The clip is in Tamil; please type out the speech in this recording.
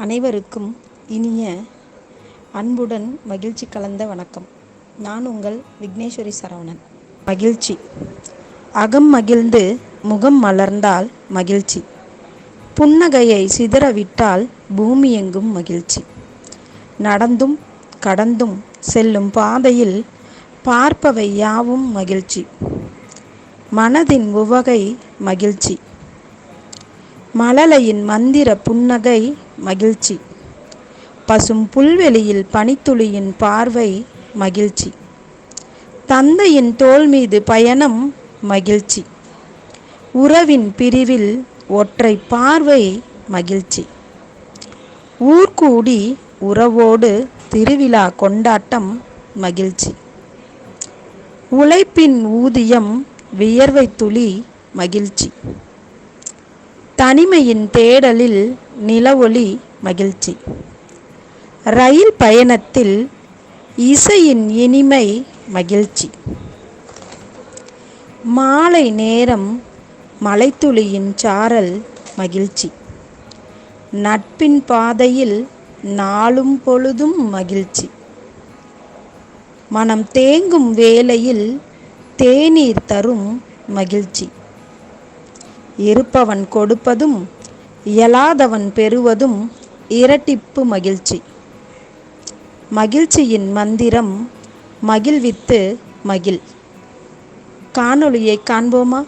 அனைவருக்கும் இனிய அன்புடன் மகிழ்ச்சி கலந்த வணக்கம். நான் உங்கள் விக்னேஸ்வரி சரவணன். மகிழ்ச்சி. அகம் மகிழ்ந்து முகம் மலர்ந்தால் மகிழ்ச்சி. புன்னகையை சிதறவிட்டால் பூமி எங்கும் மகிழ்ச்சி. நடந்தும் கடந்தும் செல்லும் பாதையில் பார்ப்பவை யாவும் மகிழ்ச்சி. மனதின் உவகை மகிழ்ச்சி. மழலையின் மந்திர புன்னகை மகிழ்ச்சி. பசும் புல்வெளியில் பனித்துளியின் பார்வை மகிழ்ச்சி. தந்தையின் தோல் மீது பயணம் மகிழ்ச்சி. உறவின் பிரிவில் ஒற்றை பார்வை மகிழ்ச்சி. ஊர்கூடி உறவோடு திருவிழா கொண்டாட்டம் மகிழ்ச்சி. உழைப்பின் ஊதியம் வியர்வை துளி மகிழ்ச்சி. தனிமையின் தேடலில் நிலவொளி மகிழ்ச்சி. ரயில் பயணத்தில் இசையின் இனிமை மகிழ்ச்சி. மாலை நேரம் மலைத்துளியின் சாரல் மகிழ்ச்சி. நட்பின் பாதையில் நாளும் பொழுதும் மகிழ்ச்சி. மனம் தேங்கும் வேளையில் தேநீர் தரும் மகிழ்ச்சி. இருப்பவன் கொடுப்பதும் இயலாதவன் பெறுவதும் இரட்டிப்பு மகிழ்ச்சி. மகிழ்ச்சியின் மந்திரம் மகிழ்வித்து மகிழ். காணொளியை காண்போமா?